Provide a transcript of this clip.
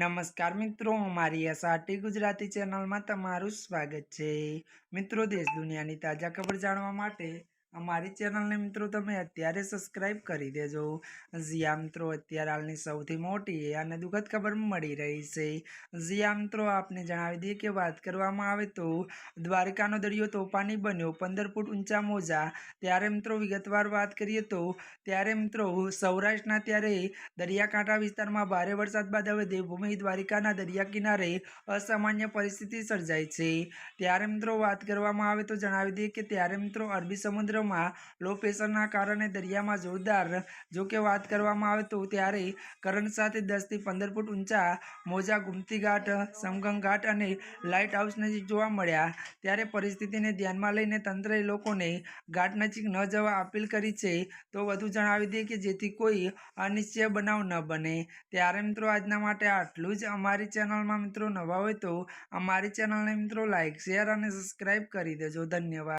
નમસ્કાર મિત્રો અમારી એસઆરટી ગુજરાતી ચેનલમાં તમારું સ્વાગત છે. મિત્રો, દેશ દુનિયાની તાજા ખબર જાણવા માટે અમારી ચેનલને મિત્રો તમે અત્યારે સબસ્ક્રાઈબ કરી દેજો. જીયા મિત્રો અત્યારે હાલની સૌથી મોટી અને દુઃખદ ખબર મળી રહી છે. જીયા મિત્રો, આપને જણાવી દઈએ કે વાત કરવામાં આવે તો દ્વારકાનો દરિયો તોફાની બન્યો પંદર ફૂટ ઊંચા મોજા. ત્યારે મિત્રો વિગતવાર વાત કરીએ તો ત્યારે મિત્રો સૌરાષ્ટ્રના ત્યારે દરિયાકાંઠા વિસ્તારમાં ભારે વરસાદ બાદ હવે દેવભૂમિ દ્વારિકાના દરિયા કિનારે અસામાન્ય પરિસ્થિતિ સર્જાઈ છે. ત્યારે મિત્રો વાત કરવામાં આવે તો જણાવી દઈએ કે ત્યારે મિત્રો અરબી સમુદ્રમાં લો પ્રેશરના કારણે દરિયામાં જોરદાર જો કે વાત કરવામાં આવે તો ત્યારે કરંટ સાથે દસથી પંદર ફૂટ ઊંચા મોજા ગુમતી ઘાટ સમગંગ ઘાટ અને લાઇટ હાઉસ નજીક જોવા મળ્યા. ત્યારે પરિસ્થિતિને ધ્યાનમાં લઈને તંત્રએ લોકોને ઘાટ નજીક ન જવા અપીલ કરી છે. તો વધુ જણાવી દઈએ કે જેથી કોઈ અનિશ્ચય બનાવ ન બને. ત્યારે મિત્રો આજના માટે આટલું જ. અમારી ચેનલમાં મિત્રો નવા હોય તો અમારી ચેનલને મિત્રો લાઇક શેર અને સબસ્ક્રાઈબ કરી દેજો. ધન્યવાદ.